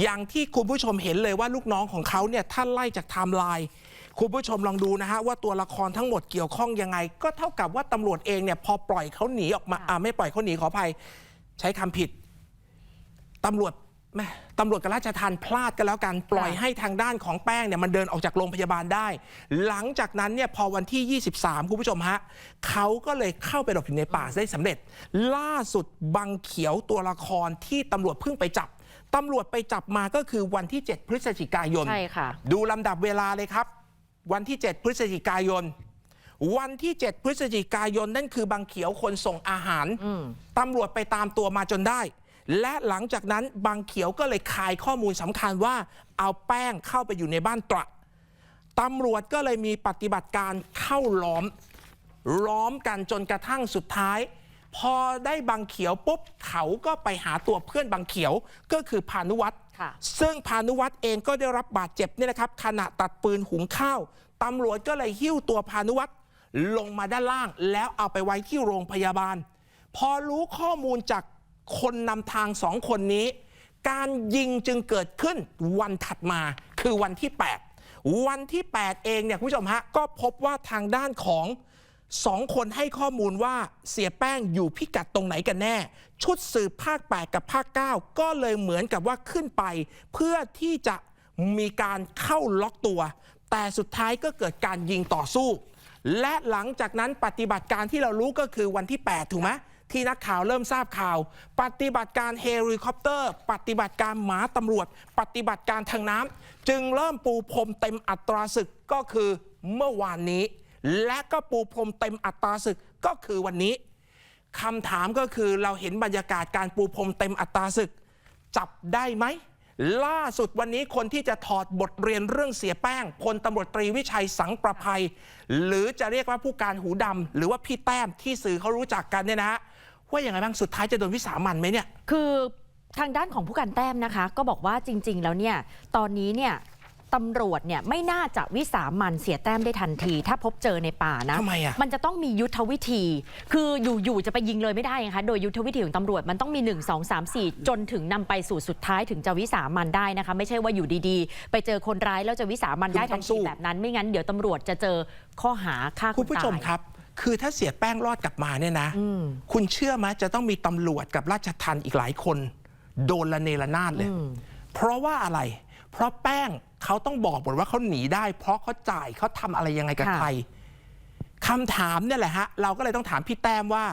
อย่างที่คุณผู้ชมเห็นเลยว่าลูกน้องของเขาเนี่ยถ้าไล่จากไทม์ไลน์คุณผู้ชมลองดูนะฮะว่าตัวละครทั้งหมดเกี่ยวข้องยังไง ก็เท่ากับว่าตำรวจเองเนี่ยพอปล่อยเขาหนีออกมาอ่าไม่ปล่อยเขาหนีขออภัย ใช้คำผิดตำรวจแม่ตำรวจกับราชทัณฑ์พลาดกันแล้วกัน ปล่อยให้ทางด้านของแป้งเนี่ยมันเดินออกจากโรงพยาบาลได้ หลังจากนั้นเนี่ยพอวันที่ 23 คุณผู้ชมฮะเขาก็เลยเข้าไปหลบอยู่ในป่าได้สำเร็จ ล่าสุดบังเขียวตัวละครที่ตำรวจเพิ่งไปจับ ตำรวจไปจับมาก็คือวันที่ 7 พฤศจิกายน ใช่ค่ะ ดูลำดับเวลาเลยครับ วันที่ 7 พฤศจิกายน วันที่ 7 พฤศจิกายนนั่นคือบางเขียวคนส่งอาหารอืม ตำรวจไปตามตัวมาจนได้ และหลังจากนั้นบางเขียวก็เลยคายข้อมูลสำคัญว่า เอาแป้งเข้าไปอยู่ในบ้านตระตำรวจก็เลยมีปฏิบัติการเข้าล้อม ล้อมกันจนกระทั่งสุดท้าย พอได้บางเขียวปุ๊บเขาก็ไปหาตัวเพื่อนบางเขียวก็คือพานุวัตรค่ะซึ่งพานุวัตรเองก็ได้รับบาดเจ็บเนี่ยนะครับขณะตัดปืนหุงข้าวตำรวจก็เลยหิ้วตัวพานุวัตรลงมาด้านล่าง แล้วเอาไปไว้ที่โรงพยาบาล พอรู้ข้อมูลจากคนนำทางสองคนนี้ การยิงจึงเกิดขึ้นวันถัดมาคือวันที่ 8 วันที่ 8 เองเนี่ยคุณผู้ชมฮะก็พบว่าทางด้านของ สองคนให้ข้อมูลว่าเสียแป้งอยู่พิกัดตรงไหนกันแน่ ชุดสืบภาค 8 กับภาค 9 ก็เลยเหมือนกับว่าขึ้นไป เพื่อที่จะมีการเข้าล็อกตัว แต่สุดท้ายก็เกิดการยิงต่อสู้ และหลังจากนั้นปฏิบัติการที่เรารู้ก็คือวันที่ 8 ถูกไหมที่นักข่าวเริ่มทราบข่าว ปฏิบัติการเฮลิคอปเตอร์ ปฏิบัติการหมาตำรวจ ปฏิบัติการทางน้ำจึงเริ่มปูพรมเต็มอัตราศึกก็คือเมื่อวานนี้ และก็ปูพรมเต็มอัตราศึกก็คือวันนี้คำถามก็คือเราเห็นบรรยากาศการปูพรมเต็มอัตราศึก จับได้ไหม ล่าสุดวันนี้คนที่จะถอดบทเรียนเรื่องเสียแป้งพลตำรวจตรีวิชัยสังประภัย หรือจะเรียกว่าผู้การหูดำหรือว่าพี่แต้มที่สื่อเขารู้จักกันเนี่ยนะฮะว่าอย่างไรบ้างสุดท้ายจะโดนวิสามันไหมเนี่ย คือทางด้านของผู้การแต้มนะคะ ก็บอกว่าจริง ๆ แล้วเนี่ยตอนนี้เนี่ย ตำรวจเนี่ยไม่น่าจะวิสามันเสียแต้มได้ทันที ถ้าพบเจอในป่านะทำไมอะมันจะต้องมียุทธวิธี คืออยู่ๆจะไปยิงเลยไม่ได้นะคะโดยยุทธวิธีของตำรวจมันต้องมี 1 2 3 4 จนถึงนำไปสู่สุดท้ายถึงจะวิสามันได้นะคะไม่ใช่ว่าอยู่ดีๆ ไปเจอคนร้ายแล้วจะวิสามันได้ทันทีแบบนั้น ไม่งั้นเดี๋ยวตำรวจจะเจอข้อหาฆ่าคนคุณผู้ชมตายครับคือถ้าเสียแป้งรอดกลับมาเนี่ยนะอืมคุณเชื่อไหมจะต้องมีตำรวจกับราชทัณฑ์อีกหลายคน โดนละเนระนาดเลยอืมเพราะว่าอะไร เพราะแป้งเขาต้องบอกหมดว่าเขาหนีได้ เพราะเขาจ่ายเขาทำอะไรยังไงกับค่ะใครคำถามเนี่ยแหละฮะ เราก็เลยต้องถามพี่แต้มว่า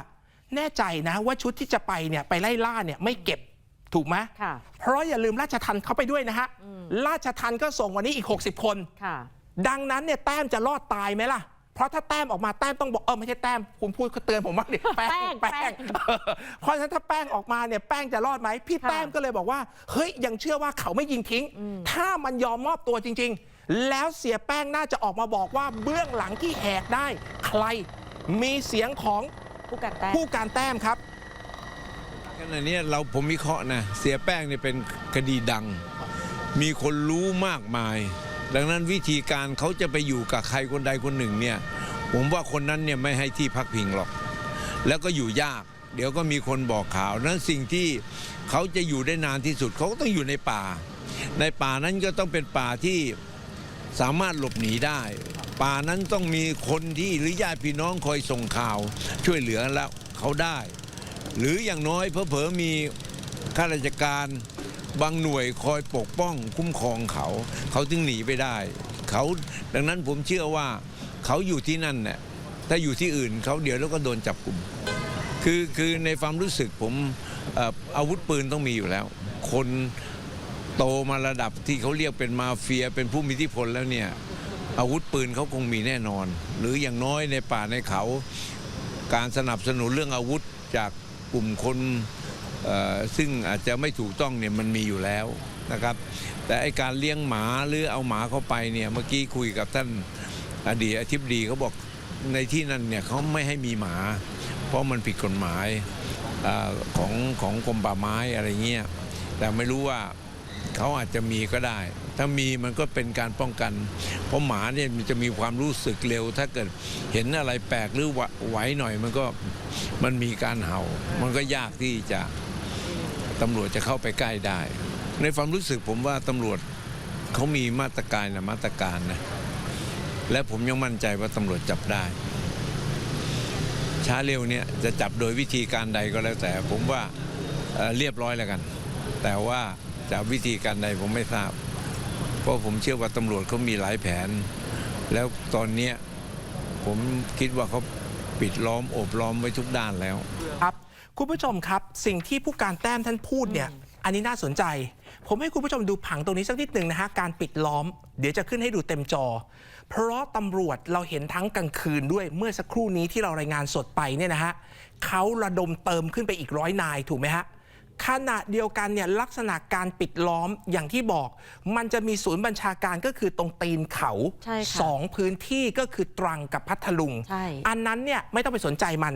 แน่ใจนะว่าชุดที่จะไปเนี่ยไปไล่ล่าเนี่ยไม่เก็บถูกไหมค่ะเพราะอย่าลืมราชทันเขาไปด้วยนะฮะ ราชทันก็ส่งวันนี้อีก 60 คนค่ะดังนั้นเนี่ยแต้มจะรอดตายไหมล่ะ เพราะถ้าแต้มออกมาแต้มต้องบอกเออไม่ใช่แต้มคุณพูดเขาเตือนผมว่าเนี่ยแป้งแป้งแป้งเออเพราะฉะนั้นถ้าแป้งออกมาเนี่ยแป้งจะรอดไหมพี่ค่ะแต้มก็เลยบอกว่าเฮ้ยยังเชื่อว่าเขาไม่ยิงทิ้ง ถ้ามันยอมมอบตัวจริง ๆ แล้วเสียแป้งน่าจะออกมาบอกว่าเบื้องหลังที่แหกได้ ใครมีเสียงของผู้การแต้มผู้การแต้มครับขณะนี้เราผมวิเคราะห์นะเสียแป้งเนี่ยเป็นคดีดัง มีคนรู้มากมาย ดังนั้นวิธีการเขาจะไปอยู่กับใครคนใดคนหนึ่งเนี่ยผมว่าคนนั้นเนี่ยไม่ให้ที่พักพิงหรอก แล้วก็อยู่ยาก เดี๋ยวก็มีคนบอกข่าวนั้นสิ่งที่เขาจะอยู่ได้นานที่สุดเขาก็ต้องอยู่ในป่า ในป่านั้นก็ต้องเป็นป่าที่สามารถหลบหนีได้ ป่านั้นต้องมีคนที่หรือญาติพี่น้องคอยส่งข่าว ช่วยเหลือแล้วเขาได้ หรืออย่างน้อยเพอเพอมีข้าราชการ บางหน่วยคอยปกป้องคุ้มครองเขา เขาถึงหนีไปได้เขาดังนั้นผมเชื่อว่าเขาอยู่ที่นั่นเนี่ยถ้าอยู่ที่อื่นเขาเดี๋ยวแล้วก็โดนจับกลุ่มคือคือในความรู้สึกผมอาวุธปืนต้องมีอยู่แล้ว คนโตมาระดับที่เขาเรียกเป็นมาเฟียเป็นผู้มีอิทธิพลแล้วเนี่ยอาวุธปืนเขาคงมีแน่นอน หรืออย่างน้อยในป่าในเขา การสนับสนุนเรื่องอาวุธจากกลุ่มคน ซึ่งอาจจะไม่ถูกต้องเนี่ยมันมีอยู่แล้วนะครับ แต่ไอการเลี้ยงหมาหรือเอาหมาเข้าไปเนี่ยเมื่อกี้คุยกับท่านอดีตอธิบดีเขาบอกในที่นั่นเนี่ยเขาไม่ให้มีหมา เพราะมันผิดกฎหมายอของของกรมป่าไม้อะไรเงี้ยแต่ไม่รู้ว่าเขาอาจจะมีก็ได้ ถ้ามีมันก็เป็นการป้องกัน เพราะหมาเนี่ยมันจะมีความรู้สึกเร็ว ถ้าเกิดเห็นอะไรแปลกหรือไหวหน่อยมันก็มันมีการเห่า มันก็ยากที่จะ ตำรวจจะเข้าไปใกล้ได้ ในความรู้สึกผมว่าตำรวจเขามีมาตรการนะมาตรการนะ และผมยังมั่นใจว่าตำรวจจับได้ ช้าเร็วเนี่ยจะจับโดยวิธีการใดก็แล้วแต่ ผมว่าเเรียบร้อยแล้วกัน แต่ว่าจะวิธีการใดผมไม่ทราบ เพราะผมเชื่อว่าตำรวจเขามีหลายแผน แล้วตอนนี้ผมคิดว่าเขา ปิดล้อมโอบล้อมไว้ทุกด้านแล้ว ครับคุณผู้ชมครับ สิ่งที่ผู้การแต้มท่านพูดเนี่ยอันนี้น่าสนใจ ผมให้คุณผู้ชมดูผังตรงนี้สักนิดหนึ่งนะฮะการปิดล้อม เดี๋ยวจะขึ้นให้ดูเต็มจอ เพราะตำรวจเราเห็นทั้งกลางคืนด้วยเมื่อสักครู่นี้ที่เรารายงานสดไปเนี่ยนะฮะเขาระดมเติมขึ้นไปอีกร้อยนายถูกไหมฮะ ขณะเดียวกันเนี่ยลักษณะการปิดล้อมอย่างที่บอก มันจะมีศูนย์บัญชาการก็คือตรงตีนเขาใช่ค่ะสองพื้นที่ก็คือตรังกับพัทลุงใช่อันนั้นเนี่ยไม่ต้องไปสนใจมัน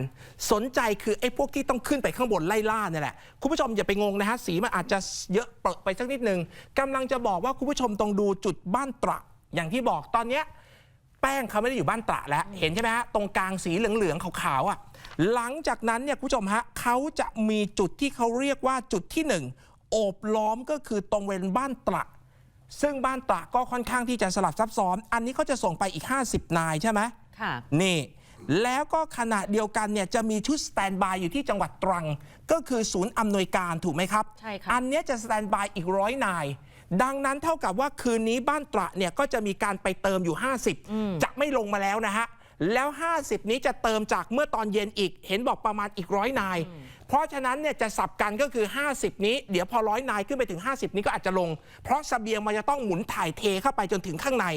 สนใจคือไอ้พวกที่ต้องขึ้นไปข้างบนไล่ล่าเนี่ยแหละคุณผู้ชมอย่าไปงงนะฮะสีมันอาจจะเยอะเปรอะไปสักนิดนึงกำลังจะบอกว่าคุณผู้ชมต้องดูจุดบ้านตระอย่างที่บอกตอนเนี้ยแป้งเขาไม่ได้อยู่บ้านตระแล้ว เห็นใช่ไหมฮะตรงกลางสีเหลืองๆขาวๆอะ หลังจากนั้นเนี่ยคุณผู้ชมฮะเขาจะมีจุดที่เขาเรียกว่าจุดที่หนึ่งโอบล้อมก็คือตรงเวนบ้านตระ ซึ่งบ้านตระก็ค่อนข้างที่จะสลับซับซ้อน อันนี้เขาจะส่งไปอีก 50 นายใช่ไหมค่ะ นี่ แล้วก็ขณะเดียวกันเนี่ยจะมีชุดสแตนบายอยู่ที่จังหวัดตรัง ก็คือศูนย์อำนวยการถูกไหมครับใช่ค่ะ อันเนี้ยจะสแตนบายอีกร้อยนาย ดังนั้นเท่ากับว่าคืนนี้บ้านตระเนี่ยก็จะมีการไปเติมอยู่ 50 จะไม่ลงมาแล้วนะฮะ แล้ว 50 นี้จะเติมจากเมื่อตอนเย็นอีก เห็นบอกประมาณอีกร้อยนาย เพราะฉะนั้นเนี่ยจะสับกันก็คือ 50 นี้ เดี๋ยวพอร้อยนายขึ้นไปถึง 50 นี้ก็อาจจะลง เพราะเสบียงมันจะต้องหมุนถ่ายเทเข้าไปจนถึงข้างใน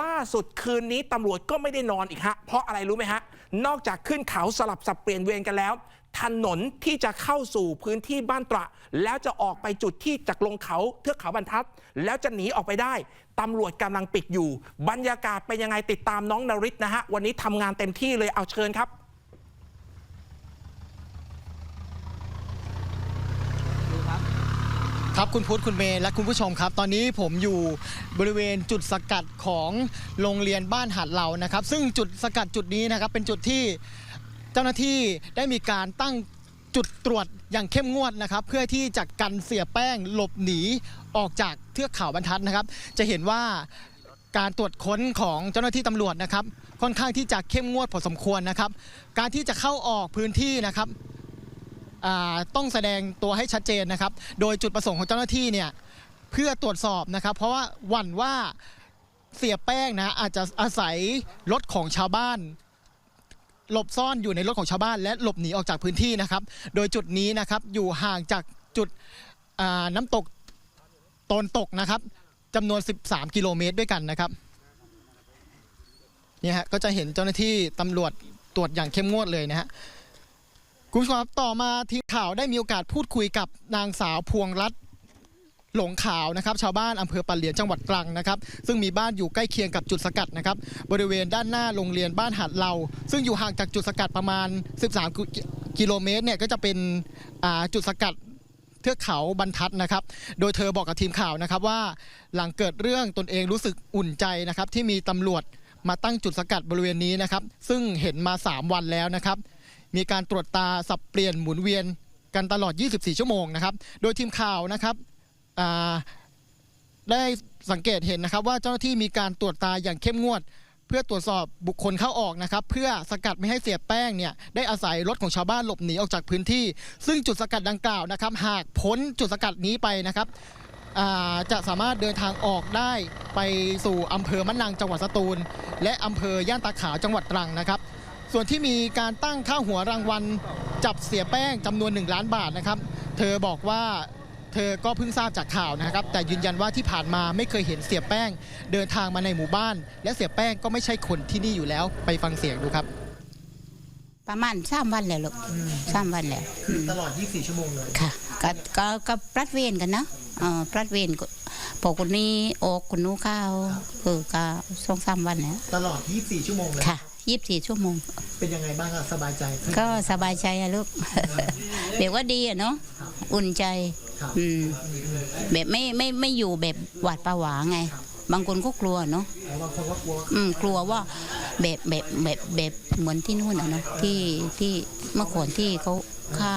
ล่าสุดคืนนี้ตำรวจก็ไม่ได้นอนอีกฮะ เพราะอะไรรู้ไหมฮะ นอกจากขึ้นเขาสลับสับเปลี่ยนเวรกันแล้ว ถนนที่จะเข้าสู่พื้นที่บ้านตระ แล้วจะออกไปจุดที่จากลงเขาเทือกเขาบรรทัด แล้วจะหนีออกไปได้ตำรวจกำลังปิดอยู่ บรรยากาศเป็นยังไงติดตามน้องนริศนะฮะ วันนี้ทำงานเต็มที่เลยเอาเชิญครับครับคุณพุทธคุณเมย์และคุณผู้ชมครับ ตอนนี้ผมอยู่บริเวณจุดสกัดของโรงเรียนบ้านหาดเหล่านะครับ ซึ่งจุดสกัดจุดนี้นะครับเป็นจุดที่ เจ้าหน้าที่ได้มีการตั้งจุดตรวจอย่างเข้มงวดนะครับ เพื่อที่จะกันเสียแป้งหลบหนีออกจากเทือกเขาบรรทัดนะครับ จะเห็นว่าการตรวจค้นของเจ้าหน้าที่ตำรวจนะครับ ค่อนข้างที่จะเข้มงวดพอสมควรนะครับ การที่จะเข้าออกพื้นที่นะครับต้องแสดงตัวให้ชัดเจนนะครับ โดยจุดประสงค์ของเจ้าหน้าที่เนี่ยเพื่อตรวจสอบนะครับ เพราะว่าหวั่นว่าเสียแป้งนะอาจจะอาศัยรถของชาวบ้าน หลบซ่อนอยู่ในรถของชาวบ้าน และหลบหนีออกจากพื้นที่นะครับ โดยจุดนี้นะครับอยู่ห่างจากจุดน้ำตกตนตกนะครับจำนวน 13 กิโลเมตรด้วยกันนะครับนี่ฮะก็จะเห็นเจ้าหน้าที่ตำรวจตรวจอย่างเข้มงวดเลยนะฮะคุณผู้ชมครับต่อมาทีมข่าวได้มีโอกาสพูดคุยกับนางสาวพวงรัตน์ หลงขาวนะครับชาวบ้านอำเภอปะเหลียนจังหวัดตรังนะครับ ซึ่งมีบ้านอยู่ใกล้เคียงกับจุดสกัดนะครับบริเวณด้านหน้าโรงเรียนบ้านหาดเหลาซึ่งอยู่ห่างจากจุดสกัดประมาณ 13กิกิโลเมตรเนี่ยก็จะเป็นจุดสกัดเทือกเขาบรรทัดนะครับ โดยเธอบอกกับทีมข่าวนะครับว่าหลังเกิดเรื่องตนเองรู้สึกอุ่นใจนะครับที่มีตำรวจมาตั้งจุดสกัดบริเวณนี้นะครับ ซึ่งเห็นมา 3 วันแล้วนะครับ มีการตรวจตาสับเปลี่ยนหมุนเวียนกันตลอด 24 ชั่วโมงนะครับ โดยทีมข่าวนะครับ ได้สังเกตเห็นนะครับว่าเจ้าหน้าที่มีการตรวจตาอย่างเข้มงวด เพื่อตรวจสอบบุคคลเข้าออกนะครับ เพื่อสกัดไม่ให้เสียแป้งเนี่ยได้อาศัยรถของชาวบ้านหลบหนีออกจากพื้นที่ ซึ่งจุดสกัดดังกล่าวนะครับ หากพ้นจุดสกัดนี้ไปนะครับจะสามารถเดินทางออกได้ไปสู่อำเภอมะนังจังหวัดสตูล และอำเภอย่านตาขาวจังหวัดตรังนะครับ ส่วนที่มีการตั้งค่าหัวรางวัลจับเสียแป้งจำนวน 1 ล้านบาทนะครับ เธอบอกว่า เธอก็เพิ่งทราบจากข่าวนะครับ แต่ยืนยันว่าที่ผ่านมาไม่เคยเห็นเสียแป้ง เดินทางมาในหมู่บ้าน และเสียแป้งก็ไม่ใช่คนที่นี่อยู่แล้วไปฟังเสียงดูครับ ประมาณสามวันแหละลูกสามวันแหละอืมตลอด 24 ชั่วโมงเลยค่ะก็ก็ก็ปรัดเวรกันนะเอ่อปรัดเวรก็พอคนนี้ออกคนนู้นเข้าวคือก็สองสามวันเนี่ยตลอด 24 ชั่วโมงเลยค่ะยี่สิบสี่ชั่วโมง เป็นยังไงบ้างครับสบายใจก็สบายใจอะลูกแบบว่าดีอะเนาะอุ่นใจครับ อืมแบบไม่ไม่ไม่อยู่แบบหวาดผวาไง บางคนก็กลัวเนาะบางคนก็กลัวอืมกลัวว่าแบบแบบแบบแบบเหมือนที่นู่นอะเนาะที่ที่เมื่อก่อนที่เขาค่า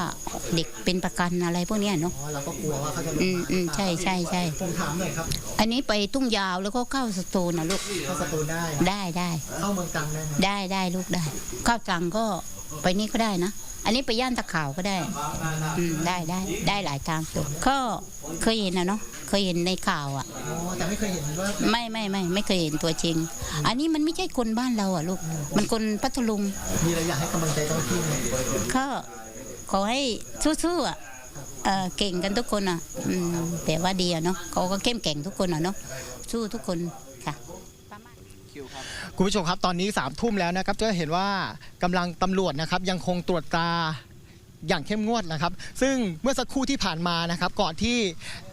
เด็กเป็นประกันอะไรพวกเนี้ยเนาะอ๋อเราก็กลัวว่าเขาจะอืมอืมใช่ใช่ใช่ผมถามหน่อยครับ อันนี้ไปตุ้งยาวแล้วก็เข้าสตูลนะลูกเข้าสตูลได้ได้ได้เข้าเมืองตรังได้ไหมได้ได้ลูกได้เข้าตรังก็ไปนี่ก็ได้นะ อันนี้ไปย่านตะขาวก็ได้อืมได้ได้ได้หลายทางก็เคยเห็นนะเนาะเคยเห็นในข่าวอะอ๋อแต่ไม่เคยเห็นว่าไม่ไม่ไม่ไม่เคยเห็นตัวจริง อันนี้มันไม่ใช่คนบ้านเราอะลูกมันคนพัทลุงมีอะไรอยากให้กำลังใจเจ้าหน้าที่ไหมก็ขอให้สู้ๆอะเอ่อเก่งกันทุกคนอะอืมแต่ว่าดีอะเนาะเขาก็เข้มแข็งทุกคนอะเนาะสู้ทุกคนค่ะคุ คุณผู้ชมครับตอนนี้สามทุ่มแล้วนะครับจะเห็นว่ากำลังตำรวจนะครับยังคงตรวจตราอย่างเข้มงวดนะครับ ซึ่งเมื่อสักครู่ที่ผ่านมานะครับก่อนที่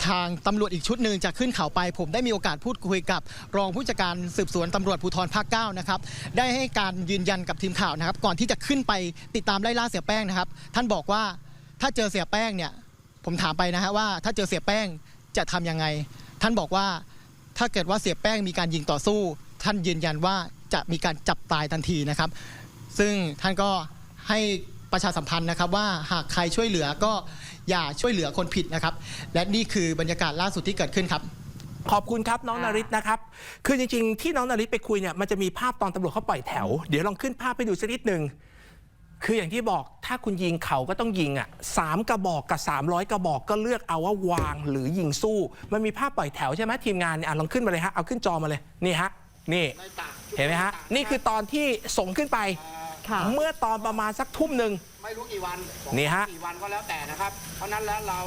ทางตำรวจอีกชุดหนึ่งจะขึ้นเขาไป ผมได้มีโอกาสพูดคุยกับ รองผู้จัดการสืบสวนตำรวจภูธรภาคเก้านะครับได้ให้การยืนยันกับทีมข่าวนะครับ ก่อนที่จะขึ้นไปติดตามไล่ล่าเสียแป้งนะครับ ท่านบอกว่าถ้าเจอเสียแป้งเนี่ยผมถามไปนะฮะว่าถ้าเจอเสียแป้งจะทำยังไง ท่านบอกว่าถ้าเกิดว่าเสียแป้งมีการยิงต่อสู้ ท่านยืนยันว่า จะมีการจับตายทันทีนะครับ ซึ่งท่านก็ให้ประชาสัมพันธ์นะครับว่าหากใครช่วยเหลือก็อย่าช่วยเหลือคนผิดนะครับ และนี่คือบรรยากาศล่าสุดที่เกิดขึ้นครับขอบคุณครับน้องนาริตนะครับ คือจริงๆ ที่น้องนาริตไปคุยเนี่ยมันจะมีภาพตอนตำรวจเขาปล่อยแถว เดี๋ยวลองขึ้นภาพไปดูสักนิดหนึ่งคืออย่างที่บอกถ้าคุณยิงเขาก็ต้องยิงอะสามกระบอกกับ 300 กระบอกก็เลือกเอาว่าวางหรือยิงสู้ มันมีภาพปล่อยแถวใช่ไหมทีมงานเนี่ยอะลองขึ้นมาเลยฮะเอาขึ้นจอมาเลยนี่ฮะนี่ เห็นไหมฮะ นี่คือตอนที่ส่งขึ้นไป ค่ะ เมื่อตอนประมาณสักทุ่มหนึ่ง ไม่รู้กี่วันนี่ฮะ กี่วันก็แล้วแต่นะครับ เพราะฉะนั้นแล้วเรา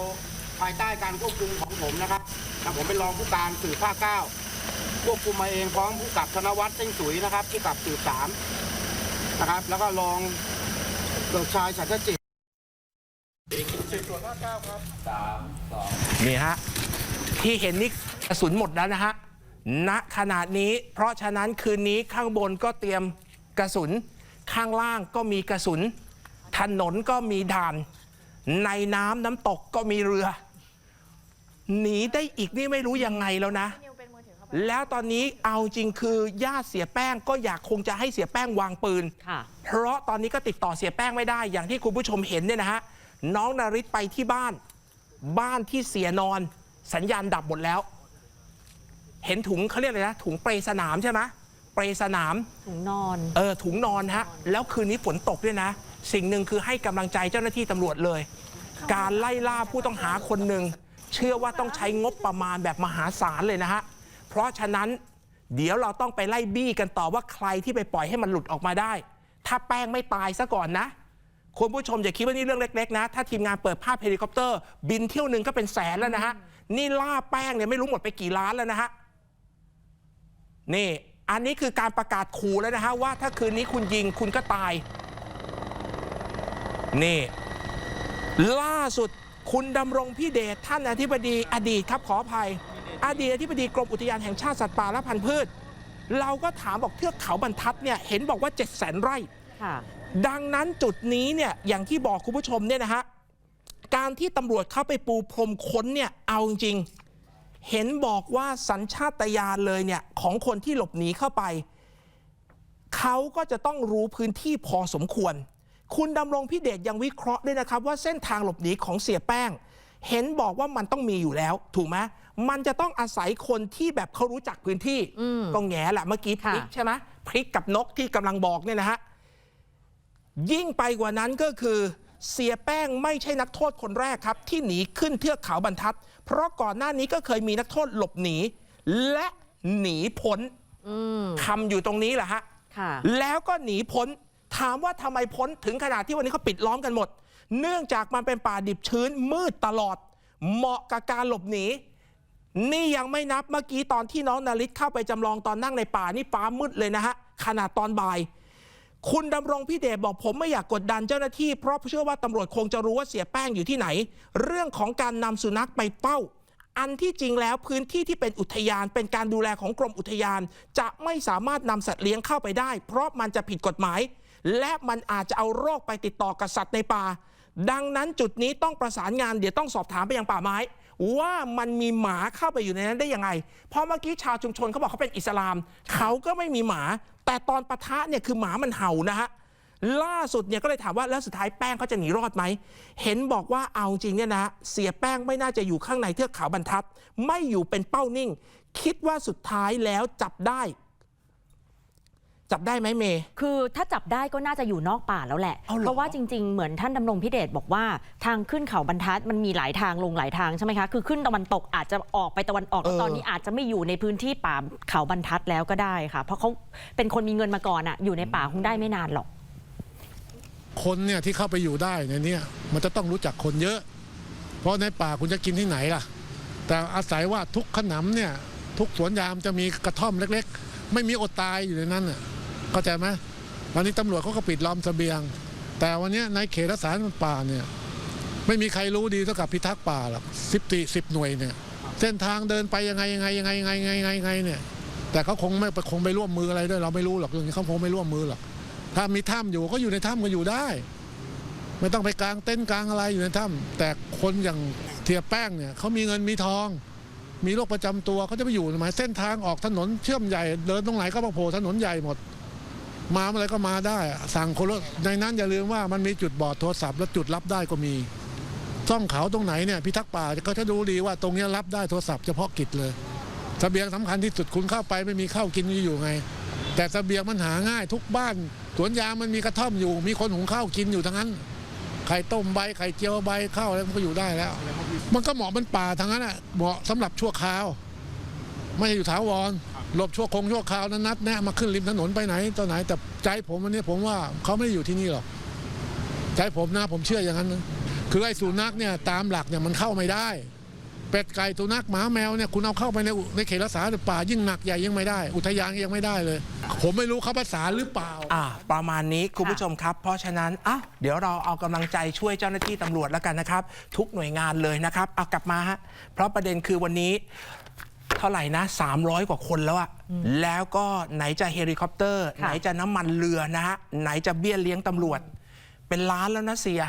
ภายใต้การควบคุมของผมนะครับและผมเป็นรองผู้การสื่อภาคเก้าควบคุมมาเองพร้อมผู้กับธนวัฒน์เส้งสุยนะครับ ผู้กับสื่อสามนะครับ แล้วก็รองเกิดชายสันทจิตนี่ฮะ ที่เห็นนี่กระสุนหมดแล้วนะฮะ ณขนาดนี้ เพราะฉะนั้นคืนนี้ข้างบนก็เตรียมกระสุน ข้างล่างก็มีกระสุน ถนนก็มีด่าน ในน้ำน้ำตกก็มีเรือ หนีได้อีกนี่ไม่รู้ยังไงแล้วนะ แล้วตอนนี้เอาจริงคือญาติเสียแป้งก็อยากคงจะให้เสียแป้งวางปืนค่ะเพราะตอนนี้ก็ติดต่อเสียแป้งไม่ได้อย่างที่คุณผู้ชมเห็นเนี่ยนะฮะน้องนาริตไปที่บ้าน บ้านที่เสียนอน สัญญาณดับหมดแล้ว เห็นถุงเขาเรียกอะไรนะถุงเปรสนามใช่ไหมเปรสนามถุงนอน เออถุงนอนฮะแล้วคืนนี้ฝนตกด้วยนะ สิ่งหนึ่งคือให้กำลังใจเจ้าหน้าที่ตำรวจเลย การไล่ล่าผู้ต้องหาคนหนึ่งเชื่อว่าต้องใช้งบประมาณแบบมหาศาลเลยนะฮะเพราะฉะนั้นเดี๋ยวเราต้องไปไล่บี้กันต่อว่าใครที่ไปปล่อยให้มันหลุดออกมาได้ ถ้าแป้งไม่ตายซะก่อนนะคุณผู้ชมอย่าคิดว่านี่เรื่องเล็ก ๆ นะ ถ้าทีมงานเปิดภาพเฮลิคอปเตอร์ บินเที่ยวหนึ่งก็เป็นแสนแล้วนะฮะ นี่ล่าแป้งเนี่ยไม่รู้หมดไปกี่ล้านแล้วนะฮะ นี่ อันนี้คือการประกาศขู่แล้วนะฮะว่าถ้าคืนนี้คุณยิงคุณก็ตาย นี่ ล่าสุดคุณดำรงพี่เดชท่านอธิบดีอดีตครับขออภัย อดีตอธิบดีกรมอุทยานแห่งชาติสัตว์ป่าและพันธุ์พืช เราก็ถามบอกเทือกเขาบรรทัดเนี่ยเห็นบอกว่า 7 0 0 0 0 0ไร่ค่ะดังนั้นจุดนี้เนี่ยอย่างที่บอกคุณผู้ชมเนี่ยนะฮะการที่ตำรวจเข้าไปปูพรมค้นเนี่ยเอาจริงๆ เห็นบอกว่าสัญชาตญาณเลยเนี่ยของคนที่หลบหนีเข้าไป เขาก็จะต้องรู้พื้นที่พอสมควร คุณดำรงพิเดชยังวิเคราะห์ด้วยนะครับว่าเส้นทางหลบหนีของเสียแป้ง เห็นบอกว่ามันต้องมีอยู่แล้ว ถูกไหมมันจะต้องอาศัยคนที่แบบเขารู้จักพื้นที่อืมก็แง่แหละเมื่อกี้พค่ะริกใช่ไหมพริกกับนกที่กำลังบอกเนี่ยนะฮะยิ่งไปกว่านั้นก็คือเสียแป้งไม่ใช่นักโทษคนแรกครับ ที่หนีขึ้นเทือกเขาบรรทัด เพราะก่อนหน้านี้ก็เคยมีนักโทษหลบหนี และหนีพ้นอืมคำอยู่ตรงนี้แหละฮะ ค่ะ แล้วก็หนีพ้น ถามว่าทำไมพ้นถึงขนาดที่วันนี้เขาปิดล้อมกันหมด เนื่องจากมันเป็นป่าดิบชื้นมืดตลอด เหมาะกับการหลบหนี นี่ยังไม่นับเมื่อกี้ตอนที่น้องนาริตเข้าไปจำลองตอนนั่งในป่านี่ฟ้ามืดเลยนะฮะขนาดตอนบ่าย คุณดำรงพี่เดชบอกผมไม่อยากกดดันเจ้าหน้าที่ เพราะเชื่อว่าตำรวจคงจะรู้ว่าเสียแป้งอยู่ที่ไหน เรื่องของการนำสุนัขไปเป้า อันที่จริงแล้วพื้นที่ที่เป็นอุทยานเป็นการดูแลของกรมอุทยาน จะไม่สามารถนำสัตว์เลี้ยงเข้าไปได้ เพราะมันจะผิดกฎหมาย และมันอาจจะเอาโรคไปติดต่อกับสัตว์ในป่า ดังนั้นจุดนี้ต้องประสานงานเดี๋ยวต้องสอบถามไปยังป่าไม้ ว่ามันมีหมาเข้าไปอยู่ในนั้นได้ยังไง เพราะเมื่อกี้ชาวชุมชนเขาบอกเขาเป็นอิสลาม เขาก็ไม่มีหมา แต่ตอนปะทะเนี่ยคือหมามันเห่านะฮะล่าสุดเนี่ยก็เลยถามว่าแล้วสุดท้ายแป้งเขาจะหนีรอดไหม เห็นบอกว่าเอาจริงเนี่ยนะ เสียแป้งไม่น่าจะอยู่ข้างในเทือกเขาบรรทัด ไม่อยู่เป็นเป้านิ่ง คิดว่าสุดท้ายแล้วจับได้ จับได้ไหมเมย์ คือถ้าจับได้ก็น่าจะอยู่นอกป่าแล้วแหละ เอาเหรอ เพราะว่าจริง ๆ เหมือนท่านดำรงพิเดชบอกว่า ทางขึ้นเขาบรรทัดมันมีหลายทางลงหลายทางใช่ไหมคะ คือขึ้นตะวันตกอาจจะออกไปตะวันออกแล้วตอนนี้อาจจะไม่อยู่ในพื้นที่ป่าเขาบรรทัดแล้วก็ได้ค่ะ เพราะเขาเป็นคนมีเงินมาก่อนอะอยู่ในป่าคงได้ไม่นานหรอก คนเนี่ยที่เข้าไปอยู่ได้ในเนี้มันจะต้องรู้จักคนเยอะ เพราะในป่าคุณจะกินที่ไหนล่ะ แต่อาศัยว่าทุกขนำเนี่ยทุกสวนยามจะมีกระท่อมเล็ก ๆ ไม่มีอดตายอยู่ในนั้นน่ะ เข้าใจไหมวันนี้ตำรวจเขาก็ปิดล้อมเสบียง แต่วันนี้ในเขตรักษาป่าเนี่ยไม่มีใครรู้ดีเท่ากับพิทักษ์ป่าหรอกสิบตีสิบหน่วยเนี่ยเส้นทางเดินไปยังไงยังไงยังไงยังไงยังไงยังไงเนี่ย แต่เขาคงไม่คงไปร่วมมืออะไรด้วยเราไม่รู้หรอกเรื่องนี้เขาคงไม่ร่วมมือหรอกถ้ามีถ้ำอยู่ก็อยู่ในถ้ำก็อยู่ได้ ไม่ต้องไปกลางเต็นกลางอะไรอยู่ในถ้ำแต่คนอย่างเทียแป้งเนี่ยเขามีเงินมีทอง มีโรคประจำตัวเขาจะไปอยู่ทำไมเส้นทางออกถนนเชื่อมใหญ่เดินตรงไหนก็มาโผล่ถนนใหญ่หมด มาเมื่อไรก็มาได้ สั่งคนในนั้นอย่าลืมว่ามันมีจุดบอดโทรศัพท์และจุดรับได้ก็มีช่องเขาตรงไหนเนี่ยพิทักษ์ป่าเขาจะดูดีว่าตรงนี้รับได้โทรศัพท์เฉพาะกิจเลยเสบียงสำคัญที่สุดคุณเข้าไปไม่มีข้าวกินอยู่ไง แต่เสบียงมันหาง่ายทุกบ้าน สวนยางมันมีกระท่อมอยู่ มีคนหุงข้าวกินอยู่ทั้งนั้นไข่ต้มใบไข่เจียวใบข้าวอะไรมันก็อยู่ได้แล้ว มันก็เหมาะมันป่าทั้งนั้นอะเหมาะสำหรับชั่วคราว ไม่ใช่อยู่ถาวร หลบชั่วคงชั่วคราวนั้นนัดแนะมาขึ้นริมถนนไปไหนตอนไหน แต่ใจผมวันนี้ผมว่าเขาไม่ได้อยู่ที่นี่หรอกใจผมนะผมเชื่ออย่างนั้นนะคือไอ้สุนัขเนี่ยตามหลักเนี่ยมันเข้าไม่ได้ เป็ดไก่สุนัขหมาแมวเนี่ยคุณเอาเข้าไปในในเขตรักษาป่ายิ่งหนักใหญ่ยิ่งไม่ได้ อุทยานยังไม่ได้เลย ผมไม่รู้เขาภาษาหรือเปล่า อ่า ประมาณนี้คุณผู้ชมครับ เพราะฉะนั้นอะเดี๋ยวเราเอากำลังใจช่วยเจ้าหน้าที่ตำรวจแล้วกันนะครับ ทุกหน่วยงานเลยนะครับเอากลับมาฮะเพราะประเด็นคือวันนี้ เท่าไหร่นะ 300 กว่าคนแล้วอะแล้วก็ไหนจะเฮลิคอปเตอร์ค่ะไหนจะน้ำมันเรือนะฮะไหนจะเบี้ยเลี้ยงตำรวจ เป็นล้านแล้วนะเสีย